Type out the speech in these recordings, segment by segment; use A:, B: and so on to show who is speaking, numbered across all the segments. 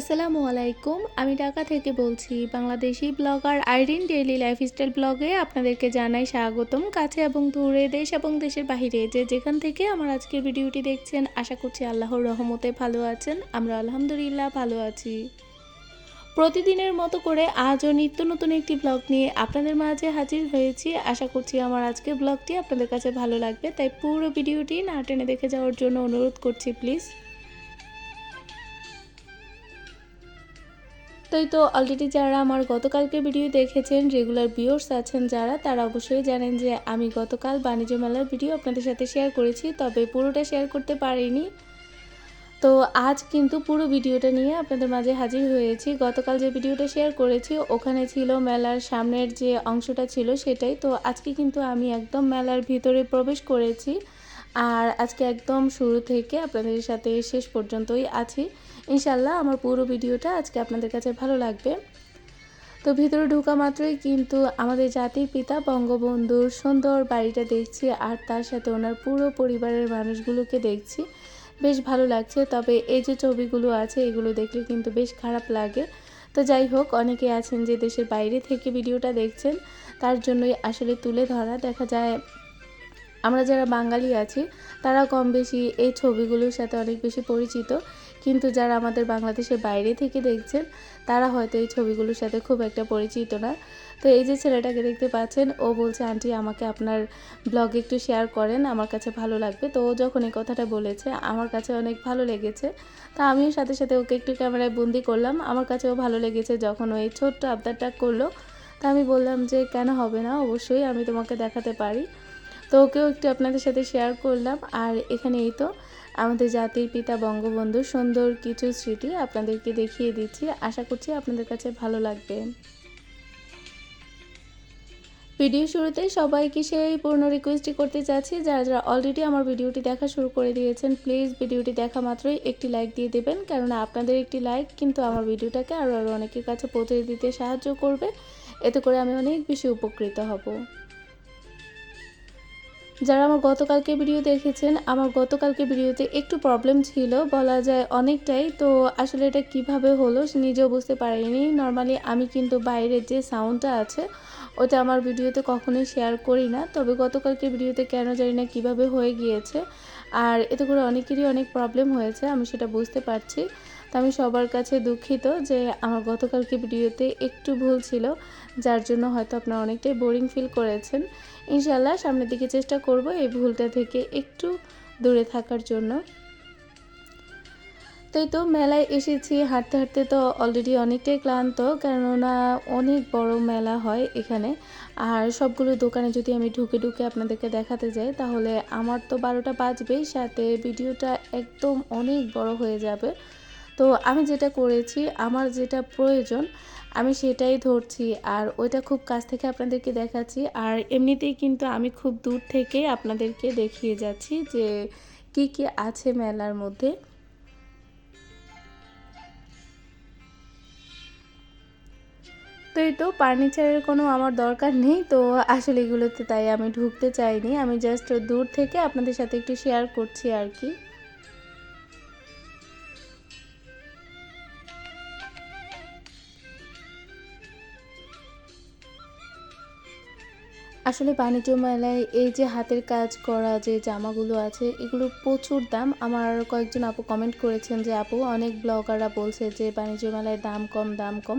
A: আসসালামু আলাইকুম। আমি ঢাকা থেকে বলছি, Bangladeshi blogger Irin daily lifestyle ব্লগে আপনাদেরকে জানাই স্বাগতম। কাছে এবং দূরে দেশ এবং দেশের বাহিরে যে যেখান থেকে আমার আজকের ভিডিওটি দেখছেন, আশা করছি আল্লাহর রহমতে ভালো আছেন। আমরা আলহামদুলিল্লাহ ভালো আছি। প্রতিদিনের মতো করে আজও নিত্য নতুন একটি ব্লগ নিয়ে আপনাদের মাঝে হাজির হয়েছি। আশা করছি আমার আজকের ব্লগটি আপনাদের কাছে ভালো লাগবে, তাই পুরো ভিডিওটি না টেনে দেখে যাওয়ার জন্য অনুরোধ করছি, প্লিজ। তোই তো অলরেডি যারা আমার গতকালকে ভিডিও দেখেছেন রেগুলার ভিউয়ার্স আছেন যারা, তারা অবশ্যই জানেন যে আমি গতকাল বাণিজ্য মেলার ভিডিও আপনাদের সাথে শেয়ার করেছি, তবে পুরোটা শেয়ার করতে পারিনি। তো আজ কিন্তু পুরো ভিডিওটা নিয়ে আপনাদের মাঝে হাজির হয়েছি। গতকাল যে ভিডিওটা শেয়ার করেছি, ওখানে ছিল মেলার সামনের যে অংশটা ছিল সেটাই। তো আজকে কিন্তু আমি একদম মেলার ভিতরে প্রবেশ করেছি। আর আজকে একদম শুরু থেকে আপনাদের সাথে শেষ পর্যন্তই আছি। ইনশাল্লাহ আমার পুরো ভিডিওটা আজকে আপনাদের কাছে ভালো লাগবে। তো ভিতরে ঢোকা মাত্রই কিন্তু আমাদের জাতির পিতা বঙ্গবন্ধুর সুন্দর বাড়িটা দেখছি আর তার সাথে ওনার পুরো পরিবারের মানুষগুলোকে দেখছি। বেশ ভালো লাগছে, তবে এই যে ছবিগুলো আছে, এগুলো দেখলে কিন্তু বেশ খারাপ লাগে। তো যাই হোক, অনেকে আছেন যে দেশের বাইরে থেকে ভিডিওটা দেখছেন, তার জন্যই আসলে তুলে ধরা। দেখা যায় আমরা যারা বাঙালি আছি তারা কম বেশি এই ছবিগুলোর সাথে অনেক বেশি পরিচিত। কিন্তু যারা আমাদের বাংলাদেশের বাইরে থেকে দেখছেন, তারা হয়তো এই ছবিগুলোর সাথে খুব একটা পরিচিত না। তো এই যে ছেলেটাকে দেখতে পাচ্ছেন, ও বলছে, আন্টি, আমাকে আপনার ব্লগে একটু শেয়ার করেন, আমার কাছে ভালো লাগবে। তো ও যখন এই কথাটা বলেছে, আমার কাছে অনেক ভালো লেগেছে। তা আমিও সাথে সাথে ওকে একটু ক্যামেরায় বন্দি করলাম। আমার কাছেও ভালো লেগেছে যখন ওই ছোট্ট আবদারটা করল। তা আমি বললাম যে, কেন হবে না? অবশ্যই আমি তোমাকে দেখাতে পারি। তো ওকেও একটু আপনাদের সাথে শেয়ার করলাম। আর এখানে এই তো আমাদের জাতির পিতা, বঙ্গবন্ধু, সুন্দর কিছু স্মৃতি আপনাদেরকে দেখিয়ে দিচ্ছি। আশা করছি আপনাদের কাছে ভালো লাগবে। ভিডিও শুরুতে সবাইকে সেই পূর্ণ রিকোয়েস্টই করতে চাচ্ছি যারা যারা অলরেডি আমার ভিডিওটি দেখা শুরু করে দিয়েছেন প্লিজ ভিডিওটি দেখা মাত্রই একটি লাইক দিয়ে দেবেন। কেননা আপনাদের একটি লাইক কিন্তু আমার ভিডিওটাকে আরও আরও অনেকের কাছে পৌঁছে দিতে সাহায্য করবে। এতে করে আমি অনেক বেশি উপকৃত হব। যারা আমার গতকালকে ভিডিও দেখেছেন, আমার গতকালকে ভিডিওতে একটু প্রবলেম ছিল, বলা যায় অনেকটাই। তো আসলে এটা কীভাবে হলো নিজেও বুঝতে পারিনি। নর্মালি আমি কিন্তু বাইরের যে সাউন্ডটা আছে, ওটা আমার ভিডিওতে কখনোই শেয়ার করি না। তবে গতকালকে ভিডিওতে কেন জানি না কীভাবে হয়ে গিয়েছে। আর এতে করে অনেকেরই অনেক প্রবলেম হয়েছে, আমি সেটা বুঝতে পারছি। তো আমি সবার কাছে দুঃখিত যে আমার গতকালকে ভিডিওতে একটু ভুল ছিল, যার জন্য হয়তো আপনারা অনেকটাই বোরিং ফিল করেছেন। ইনশাল্লাহ সামনের দিকে চেষ্টা করব এই ভুলটা থেকে একটু দূরে থাকার জন্য। তাই তো মেলায় এসেছি, হাঁটতে হাঁটতে তো অলরেডি অনেকটাই ক্লান্ত, কেননা অনেক বড় মেলা হয় এখানে। আর সবগুলো দোকানে যদি আমি ঢুকে ঢুকে আপনাদেরকে দেখাতে যাই, তাহলে আমার তো বারোটা বাজবেই, সাথে ভিডিওটা একদম অনেক বড় হয়ে যাবে। তো আমি যেটা করেছি, আমার যেটা প্রয়োজন আমি সেটাই ধরছি আর ওইটা খুব কাছ থেকে আপনাদেরকে দেখাচ্ছি। আর এমনিতেই কিন্তু আমি খুব দূর থেকে আপনাদেরকে দেখিয়ে যাচ্ছি যে কি কি আছে মেলার মধ্যে। তো এই তো ফার্নিচারের কোনো আমার দরকার নেই, তো আসলে এগুলোতে তাই আমি ঢুকতে চাইনি। আমি জাস্ট দূর থেকে আপনাদের সাথে একটু শেয়ার করছি আর কি। আসলে বাণিজ্য মেলায় এই যে হাতের কাজ করা, যে জামাগুলো আছে এগুলো প্রচুর দাম। আমার কয়েকজন আপু কমেন্ট করেছেন যে, আপু, অনেক ব্লগাররা বলছে যে, বাণিজ্য মেলায় দাম কম দাম কম।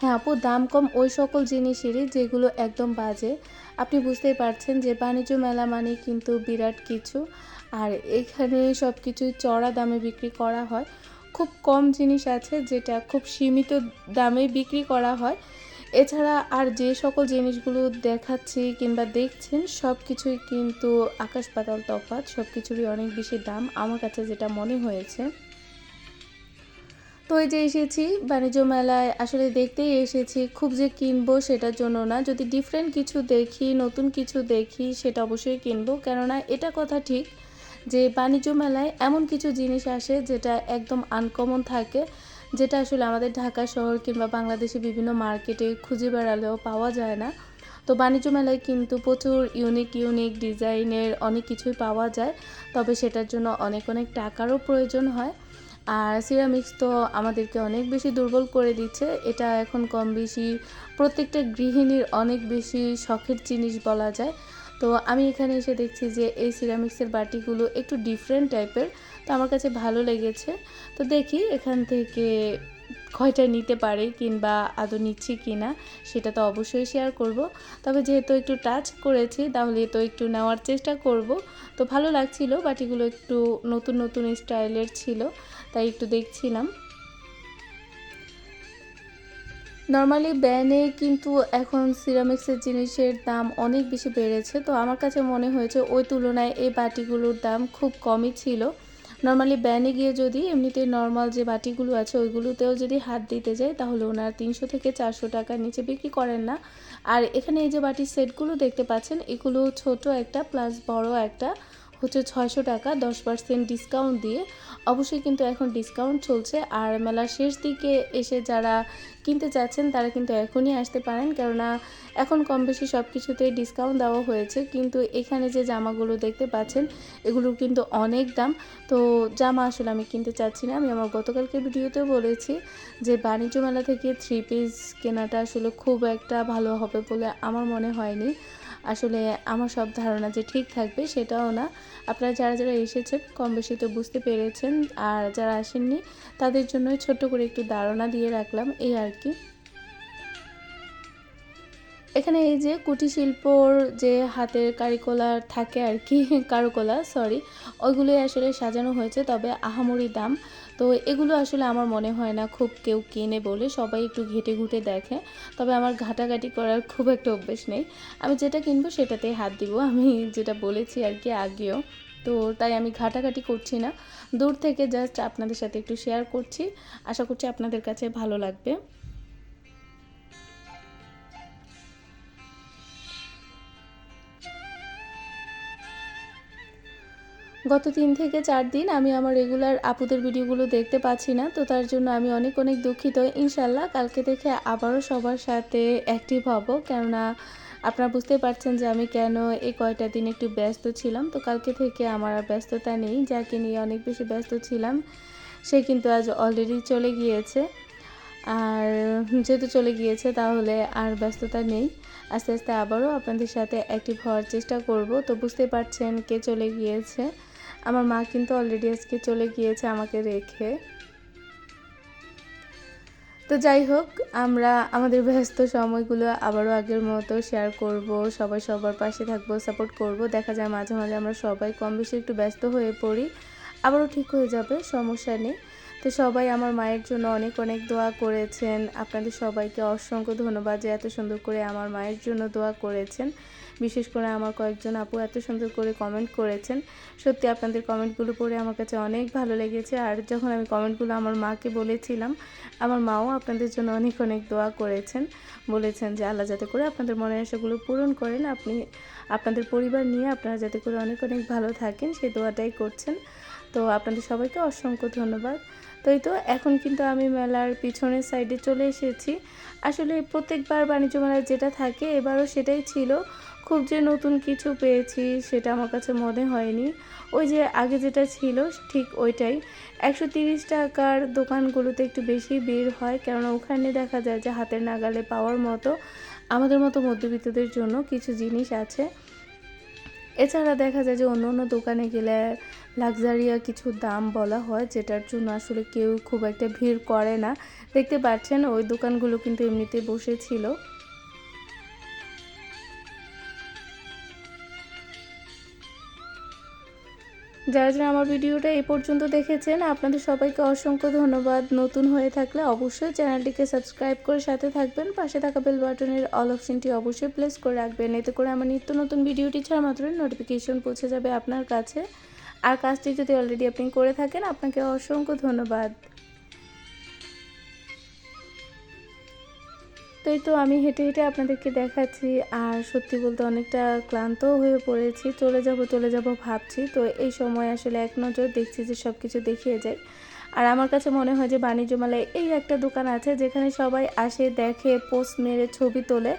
A: হ্যাঁ আপু, দাম কম ওই সকল জিনিসেরই যেগুলো একদম বাজে। আপনি বুঝতেই পারছেন যে, বাণিজ্য মেলা মানে কিন্তু বিরাট কিছু। আর এখানে সব কিছুই চড়া দামে বিক্রি করা হয়। খুব কম জিনিস আছে যেটা খুব সীমিত দামে বিক্রি করা হয়। এছাড়া আর যে সকল জিনিসগুলো দেখাচ্ছি কিংবা দেখছেন সব কিছুই কিন্তু আকাশ পাতাল তফাৎ সব কিছুরই অনেক বেশি দাম। আমার কাছে যেটা মনে হয়েছে। তো এই যে এসেছি বাণিজ্য মেলায়, আসলে দেখতেই এসেছি খুব যে কিনবো সেটার জন্য না। যদি ডিফারেন্ট কিছু দেখি, নতুন কিছু দেখি, সেটা অবশ্যই কিনবো। কেননা এটা কথা ঠিক যে বাণিজ্য মেলায় এমন কিছু জিনিস আসে যেটা একদম আনকমন থাকে। যেটা আসলে আমাদের ঢাকা শহর কিংবা বাংলাদেশে বিভিন্ন মার্কেটে খুঁজে বেড়ালেও পাওয়া যায় না। তো বাণিজ্য মেলায় কিন্তু প্রচুর ইউনিক ইউনিক ডিজাইনের অনেক কিছুই পাওয়া যায়, তবে সেটার জন্য অনেক অনেক টাকারও প্রয়োজন হয়। আর সিরামিক্স তো আমাদেরকে অনেক বেশি দুর্বল করে দিচ্ছে। এটা এখন কম বেশি প্রত্যেকটা গৃহিণীর অনেক বেশি শখের জিনিস বলা যায়। তো আমি এখানে এসে দেখছি যে এই সিরামিক্সের বাটিগুলো একটু ডিফারেন্ট টাইপের তো আমার কাছে ভালো লেগেছে। তো দেখি এখান থেকে কয়টা নিতে পারে কিংবা আদৌ নিচ্ছি কি না সেটা তো অবশ্যই শেয়ার করব। তবে যেহেতু একটু টাচ করেছি, তাহলে তো একটু নেওয়ার চেষ্টা করব। তো ভালো লাগছিল, বাটিগুলো একটু নতুন নতুন স্টাইলের ছিল, তাই একটু দেখছিলাম। নর্মালি ব্যানে কিন্তু এখন সিরামিক্সের জিনিসের দাম অনেক বেশি বেড়েছে, তো আমার কাছে মনে হয়েছে ওই তুলনায় এই বাটিগুলোর দাম খুব কমই ছিল। নর্মালি ব্যানে গিয়ে যদি এমনিতে নর্মাল যে বাটিগুলো আছে, ওইগুলোতেও যদি হাত দিতে যায় তাহলে ওনারা তিনশো থেকে চারশো টাকার নিচে বিক্রি করেন না। আর এখানে এই যে বাটির সেটগুলো দেখতে পাচ্ছেন, এগুলো ছোট একটা প্লাস বড় একটা হচ্ছে ছয়শো টাকা, দশ পার্সেন্ট ডিসকাউন্ট দিয়ে। অবশ্যই কিন্তু এখন ডিসকাউন্ট চলছে। আর মেলার শেষ দিকে এসে যারা কিনতে চাচ্ছেন, তারা কিন্তু এখনই আসতে পারেন। কেননা এখন কম বেশি সব কিছুতেই ডিসকাউন্ট দেওয়া হয়েছে। কিন্তু এখানে যে জামাগুলো দেখতে পাচ্ছেন, এগুলোর কিন্তু অনেক দাম। তো জামা আসলে আমি কিনতে চাচ্ছি না। আমি আমার গতকালকে ভিডিওতেও বলেছি যে বাণিজ্য মেলা থেকে থ্রি পিস কেনাটা আসলে খুব একটা ভালো হবে বলে আমার মনে হয়নি। আসলে আমার সব ধারণা যে ঠিক থাকবে সেটাও না। আপনারা যারা যারা এসেছেন কম বেশি তো বুঝতে পেরেছেন। আর যারা আসেননি, তাদের জন্যই ছোট্ট করে একটু ধারণা দিয়ে রাখলাম, এই আর কি। এখানে এই যে কুটির শিল্পর যে হাতের কারিকলা থাকে আর কি, কারুকলা সরি ওইগুলোই আসলে সাজানো হয়েছে, তবে আহামরি দাম। তো এগুলো আসলে আমার মনে হয় না খুব কেউ কেনে বলে, সবাই একটু ঘেটে ঘুটে দেখে। তবে আমার ঘাটাঘাটি করার খুব একটা অভ্যেস নেই। আমি যেটা কিনবো সেটাতেই হাত দিব, আমি যেটা বলেছি আর কি আগেও। তো তাই আমি ঘাটাঘাটি করছি না। দূর থেকে জাস্ট আপনাদের সাথে একটু শেয়ার করছি। আশা করছি আপনাদের কাছে ভালো লাগবে। গত তিন থেকে চার দিন আমি আমার রেগুলার আপুদের ভিডিওগুলো দেখতে পাচ্ছি না, তো তার জন্য আমি অনেক অনেক দুঃখিত। ইনশাল্লাহ কালকে থেকে আবারও সবার সাথে অ্যাক্টিভ হব, কেননা আপনারা বুঝতে পারছেন যে আমি কেন এই কয়টা দিন একটু ব্যস্ত ছিলাম। তো কালকে থেকে আমার আর ব্যস্ততা নেই, যাকে নিয়ে অনেক বেশি ব্যস্ত ছিলাম, সে কিন্তু আজ অলরেডি চলে গিয়েছে। আর যেহেতু চলে গিয়েছে, তাহলে আর ব্যস্ততা নেই। আস্তে আস্তে আবারও আপনাদের সাথে অ্যাক্টিভ হওয়ার চেষ্টা করব, তো বুঝতে পারছেন কে চলে গিয়েছে। আমার মা কিন্তু অলরেডি আজকে চলে গিয়েছে আমাকে রেখে। তো যাই হোক, আমরা আমাদের ব্যস্ত সময়গুলো আবারও আগের মতো শেয়ার করব, সবাই সবার পাশে থাকব সাপোর্ট করব। দেখা যায় মাঝে মাঝে আমরা সবাই কম বেশি একটু ব্যস্ত হয়ে পড়ি, আবারও ঠিক হয়ে যাবে, সমস্যা নেই। তো সবাই আমার মায়ের জন্য অনেক অনেক দোয়া করেছেন। আপনাদের সবাইকে অসংখ্য ধন্যবাদ যে এত সুন্দর করে আমার মায়ের জন্য দোয়া করেছেন। বিশেষ করে আমার কয়েকজন আপু এত সুন্দর করে কমেন্ট করেছেন। সত্যি আপনাদের কমেন্টগুলো পড়ে আমার কাছে অনেক ভালো লেগেছে। আর যখন আমি কমেন্টগুলো আমার মাকে বলেছিলাম, আমার মাও আপনাদের জন্য অনেক অনেক দোয়া করেছেন। বলেছেন যে, আল্লাহ যাতে করে আপনাদের মনের আশাগুলো পূরণ করেন। আপনি, আপনাদের পরিবার নিয়ে আপনারা যাতে করে অনেক অনেক ভালো থাকেন। সেই দোয়াটাই করছেন। তো আপনাদের সবাইকে অসংখ্য ধন্যবাদ। তো এই তো, এখন কিন্তু আমি মেলার পিছনের সাইডে চলে এসেছি। আসলে প্রত্যেকবার বাণিজ্য মেলায় যেটা থাকে, এবারও সেটাই ছিল। খুব যে নতুন কিছু পেয়েছি সেটা আমার কাছে মনে হয়নি। ওই যে আগে যেটা ছিল ঠিক ওইটাই। একশো তিরিশ টাকার দোকানগুলোতে একটু বেশি ভিড় হয় কেননা ওখানে দেখা যায় যে হাতের নাগালে পাওয়ার মতো আমাদের মতো মধ্যবিত্তদের জন্য কিছু জিনিস আছে। এছাড়া দেখা যায় যে অন্য অন্য দোকানে গেলে লাক্সারিয়া কিছু দাম বলা হয় যেটার জন্য আসলে কেউ খুব একটা ভিড় করে না। দেখতে পাচ্ছেন ওই দোকানগুলো কিন্তু এমনিতে বসেছিল যারা যারা আমার ভিডিওটা এই পর্যন্ত দেখেছেন, আপনাদের সবাইকে অসংখ্য ধন্যবাদ। নতুন হয়ে থাকলে অবশ্যই চ্যানেলটিকে সাবস্ক্রাইব করে সাথে থাকবেন। পাশে থাকা বেল বাটনের অল অপশনটি অবশ্যই প্লেস করে রাখবেন। এতে করে আমার নিত্য নতুন ভিডিওটি ছাড়া মাত্র নোটিফিকেশন পৌঁছে যাবে আপনার কাছে। আর কাজটি যদি অলরেডি আপনি করে থাকেন, আপনাকে অসংখ্য ধন্যবাদ। তো এই তো আমি হেঁটে হেঁটে আপনাদেরকে দেখাচ্ছি। আর সত্যি বলতে অনেকটা ক্লান্ত হয়ে পড়েছি। চলে যাব চলে যাব ভাবছি। তো এই সময় আসলে এক নজর দেখছি যে সব কিছু দেখিয়ে যায় আর আমার কাছে মনে হয় যে বাণিজ্য মেলায় এই একটা দোকান আছে যেখানে সবাই আসে, দেখে, পোস্ট মেরে, ছবি তোলে।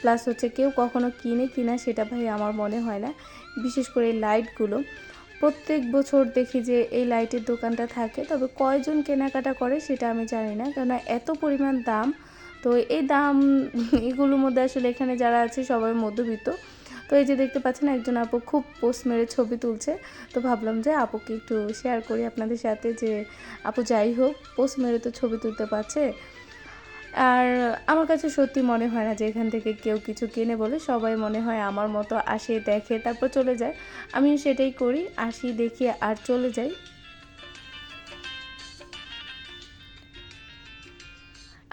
A: প্লাস হচ্ছে কেউ কখনো কিনে কিনা সেটা ভাই আমার মনে হয় না। বিশেষ করে এই লাইটগুলো। প্রত্যেক বছর দেখি যে এই লাইটের দোকানটা থাকে। তবে কয়জন কেনাকাটা করে সেটা আমি জানি না। কেননা এত পরিমাণ দাম তো এই দাম, এগুলোর মধ্যে আসলে এখানে যারা আছে সবাই মধ্যবিত্ত। তো এই যে দেখতে পাচ্ছেন একজন আপু খুব পোস্ট মেরে ছবি তুলছে। তো ভাবলাম যে আপুকে একটু শেয়ার করি আপনাদের সাথে যে আপু যাই হোক, পোস্ট মেরে তো ছবি তুলতে পারছে। আর আমার কাছে সত্যি মনে হয় না যে এখান থেকে কেউ কিছু কিনে বলে, সবাই মনে হয় আমার মতো আসে, দেখে, তারপর চলে যায়। আমি সেটাই করি, আসি, দেখি, আর চলে যাই।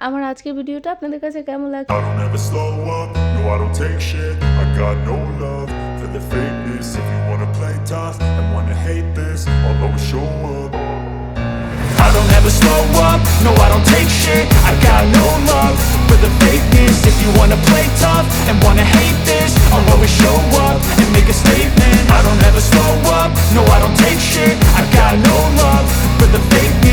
A: আমার আজকের ভিডিওটা আপনাদের কাছে কেমন লাগছে
B: I don't ever slow up, no I don't take shit I got no love for the fakeness If you wanna play tough and wanna hate this I'll always show up I don't ever slow up, no I don't take shit I got no love for the fakeness If you wanna play tough and wanna hate this I'll always show up and make a statement I don't ever slow up, no I don't take shit I got no love for the fakeness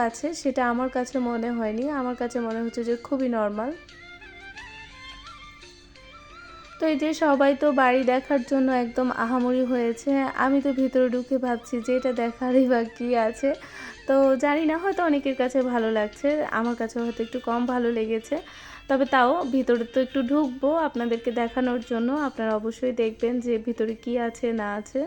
A: কাছে, সেটা আমার কাছে মনে হয়নি। আমার কাছে মনে হচ্ছে যে খুবই নর্মাল তো এই যে সবাই তো বাড়ি দেখার জন্য একদম আহামরি হয়েছে, আমি তো ভিতরে ঢুকে ভাবছি যে এটা দেখারই বা কী আছে। তো জানি না, হয়তো অনেকের কাছে ভালো লাগছে, আমার কাছে হয়তো একটু কম ভালো লেগেছে। তবে তাও ভিতরে তো একটু ঢুকবো আপনাদেরকে দেখানোর জন্য, আপনারা অবশ্যই দেখবেন যে ভিতরে কি আছে, না আছে।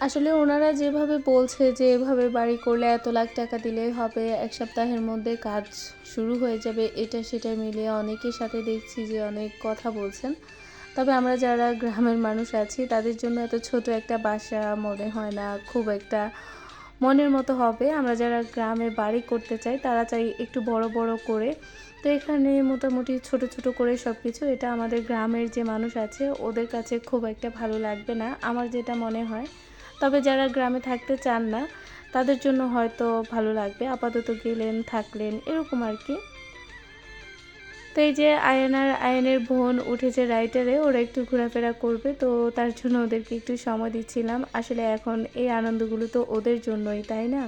A: আসলে ওনারা যেভাবে বলছে যে, এভাবে বাড়ি করলে এত লাখ টাকা দিলেই হবে, এক সপ্তাহের মধ্যে কাজ শুরু হয়ে যাবে। এটা সেটা মিলিয়ে অনেকের সাথে দেখছি যে অনেক কথা বলছেন। তবে আমরা যারা গ্রামের মানুষ আছি, তাদের জন্য এত ছোট একটা বাসা মনে হয় না, খুব একটা মনের মতো হবে। আমরা যারা গ্রামে বাড়ি করতে চাই, তারা চাই একটু বড় বড় করে। তো এখানে মোটামুটি ছোট ছোট করে সব কিছু এটা আমাদের গ্রামের যে মানুষ আছে, ওদের কাছে খুব একটা ভালো লাগবে না। আমার যেটা মনে হয় তবে যারা গ্রামে থাকতে চান না, তাদের জন্য হয়তো ভালো লাগবে। আপাতত গেলেন, থাকলেন, এরকম আর কি। তো এই যে আয়নার, আয়নের বোন উঠেছে রাইটারে, ওরা একটু ঘোরাফেরা করবে, তো তার জন্য ওদেরকে একটু সময় দিচ্ছিলাম। আসলে এখন এই আনন্দগুলো তো ওদের জন্যই, তাই না?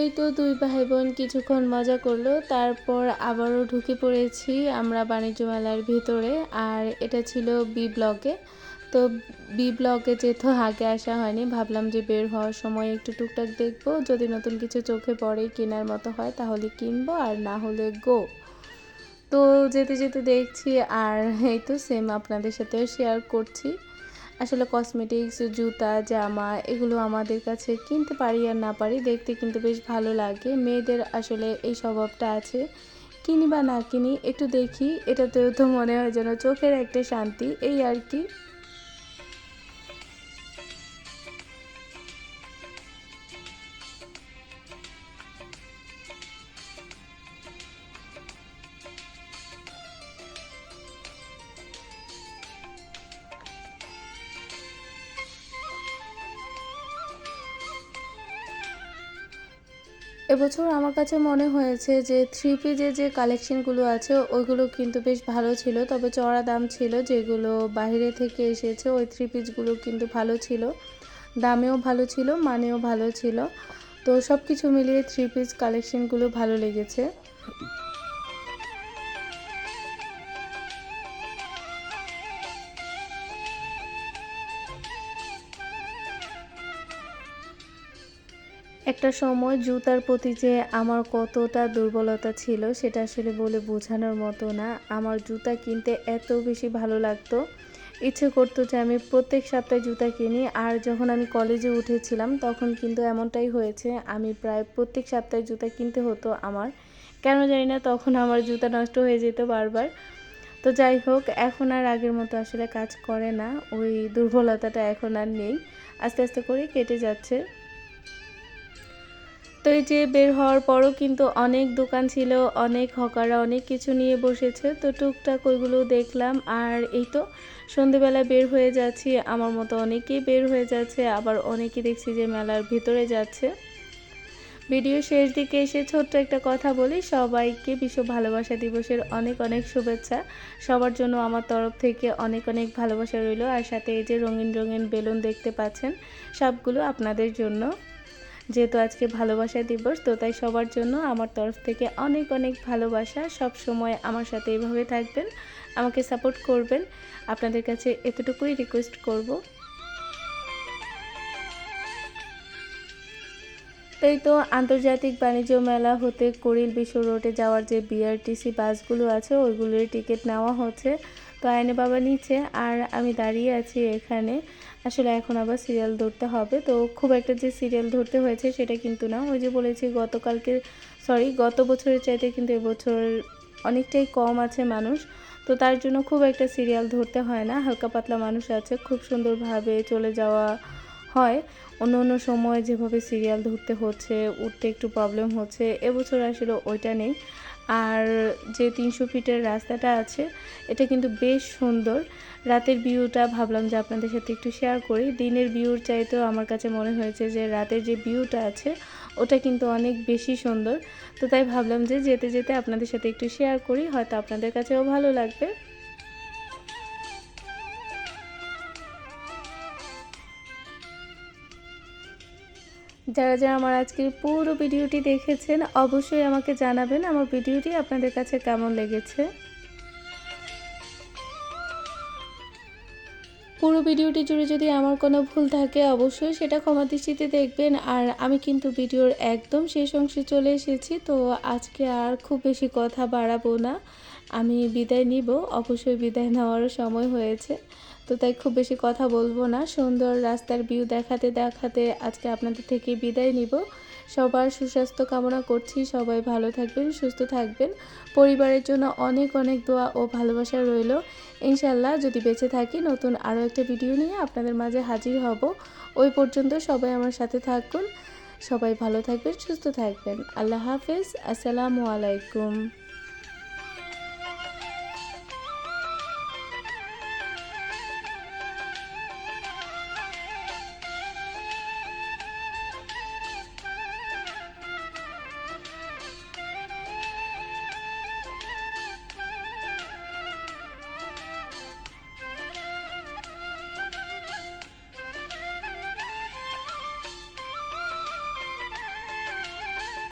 A: এই তো দুই ভাই বোন কিছুক্ষণ মজা করল, তারপর আবারও ঢুকে পড়েছি আমরা বাণিজ্য মেলার ভিতরে, আর এটা ছিল বি ব্লকে। তো বি ব্লকে যেহেতু আগে আসা হয়নি, ভাবলাম যে বের হওয়ার সময় একটু টুকটাক দেখব, যদি নতুন কিছু চোখে পড়ে কেনার মতো হয় তাহলে কিনবো, আর না হলে গো। তো যেতে যেতে দেখছি, আর এই তো সেম আপনাদের সাথেও শেয়ার করছি। আসলে কসমেটিক্স জুতা, জামা এগুলো আমাদের কাছে কিনতে পারি আর না পারি দেখতে কিন্তু বেশ ভালো লাগে। মেয়েদের আসলে এই স্বভাবটা আছে। কিনি বা না কিনি একটু দেখি, এটাতেও তো মনে হয় যেন চোখের একটা শান্তি, এই আর কি। এবছর আমার কাছে মনে হয়েছে যে থ্রি পিজে যে কালেকশনগুলো আছে, ওইগুলো কিন্তু বেশ ভালো ছিল। তবে চড়া দাম ছিল যেগুলো বাহিরে থেকে এসেছে, ওই থ্রি পিসগুলো কিন্তু ভালো ছিল। দামেও ভালো ছিল, মানেও ভালো ছিল। তো সব কিছু মিলিয়ে থ্রি পিস কালেকশনগুলো ভালো লেগেছে। একটা সময় জুতার প্রতি যে আমার কতটা দুর্বলতা ছিল, সেটা আসলে বলে বোঝানোর মতো না। আমার জুতা কিনতে এত বেশি ভালো লাগতো। ইচ্ছে করতো যে আমি প্রত্যেক সপ্তাহে জুতা কিনি, আর যখন আমি কলেজে উঠেছিলাম তখন কিন্তু এমনটাই হয়েছে, আমি প্রায় প্রত্যেক সপ্তাহে জুতা কিনতে হতো আমার। কেন জানি না, তখন আমার জুতা নষ্ট হয়ে যেত বারবার। তো যাই হোক, এখন আর আগের মতো আসলে কাজ করে না, ওই দুর্বলতাটা এখন আর নেই। আস্তে আস্তে করে কেটে যাচ্ছে। তো এই যে বের হওয়ার পরও কিন্তু অনেক দোকান ছিল, অনেক হকাররা অনেক কিছু নিয়ে বসেছে। তো টুকটাক ওইগুলো দেখলাম আর এই তো সন্ধেবেলা বের হয়ে যাচ্ছি। আমার মতো অনেকেই বের হয়ে যাচ্ছে, আবার অনেকেই দেখছি যে মেলার ভিতরে যাচ্ছে। ভিডিও শেষ দিকে এসে ছোট্ট একটা কথা বলি, সবাইকে বিশ্ব ভালোবাসা দিবসের অনেক অনেক শুভেচ্ছা। সবার জন্য আমার তরফ থেকে অনেক অনেক ভালোবাসা রইল। আর সাথে এই যে রঙিন রঙিন বেলুন দেখতে পাচ্ছেন, সবগুলো আপনাদের জন্য। যেহেতু আজকে ভালোবাসা দিবস, তো তাই সবার জন্য আমার তরফ থেকে অনেক অনেক ভালোবাসা। সব সময় আমার সাথে এইভাবে থাকবেন, আমাকে সাপোর্ট করবেন। আপনাদের কাছে এতটুকুই রিকোয়েস্ট করব। তাই তো আন্তর্জাতিক বাণিজ্য মেলা হতে করিল বিশ্ব রোডে যাওয়ার যে বিআরটিসি বাসগুলো আছে, ওইগুলোর টিকিট নেওয়া হচ্ছে। তো আয়নে বাবা নিচে আর আমি দাঁড়িয়ে আছি এখানে। আসলে এখন আবার সিরিয়াল ধরতে হবে। তো খুব একটা যে সিরিয়াল ধরতে হয়েছে সেটা কিন্তু না। ওই যে বলেছি, গতকালকে সরি গত বছরের চাইতে কিন্তু এবছর অনেকটাই কম আছে মানুষ। তো তার জন্য খুব একটা সিরিয়াল ধরতে হয় না। হালকা পাতলা মানুষ আছে, খুব সুন্দরভাবে চলে যাওয়া হয়। অন্য অন্য সময় যেভাবে সিরিয়াল ধরতে হচ্ছে, উঠতে একটু প্রবলেম হচ্ছে, এবছর আসলে ওইটা নেই। আর যে তিনশো ফিটের রাস্তাটা আছে, এটা কিন্তু বেশ সুন্দর। রাতের ভিউটা ভাবলাম যে আপনাদের সাথে একটু শেয়ার করি। দিনের ভিউর চাইতেও আমার কাছে মনে হয়েছে যে রাতের যে ভিউটা আছে, ওটা কিন্তু অনেক বেশি সুন্দর। তো তাই ভাবলাম যে যেতে যেতে আপনাদের সাথে একটু শেয়ার করি, হয়তো আপনাদের কাছেও ভালো লাগবে। যারা যারা আমার আজকের পুরো ভিডিওটি দেখেছেন, অবশ্যই আমাকে জানাবেন আমার ভিডিওটি আপনাদের কাছে কেমন লেগেছে। পুরো ভিডিওটি জুড়ে যদি আমার কোনো ভুল থাকে, অবশ্যই সেটা ক্ষমা দৃষ্টিতে দেখবেন। আর আমি কিন্তু ভিডিওর একদম শেষ অংশে চলে এসেছি, তো আজকে আর খুব বেশি কথা বাড়াবো না। আমি বিদায় নিব, অবশ্যই বিদায় নেওয়ারও সময় হয়েছে। তো তাই খুব বেশি কথা বলব না, সুন্দর রাস্তার ভিউ দেখাতে দেখাতে আজকে আপনাদের থেকে বিদায় নিব। সবার সুস্বাস্থ্য কামনা করছি। সবাই ভালো থাকবেন, সুস্থ থাকবেন। পরিবারের জন্য অনেক অনেক দোয়া ও ভালোবাসা রইল। ইনশাল্লাহ যদি বেঁচে থাকি, নতুন আরও একটা ভিডিও নিয়ে আপনাদের মাঝে হাজির হব। ওই পর্যন্ত সবাই আমার সাথে থাকুন। সবাই ভালো থাকবেন, সুস্থ থাকবেন। আল্লাহ হাফেজ। আসসালামু আলাইকুম।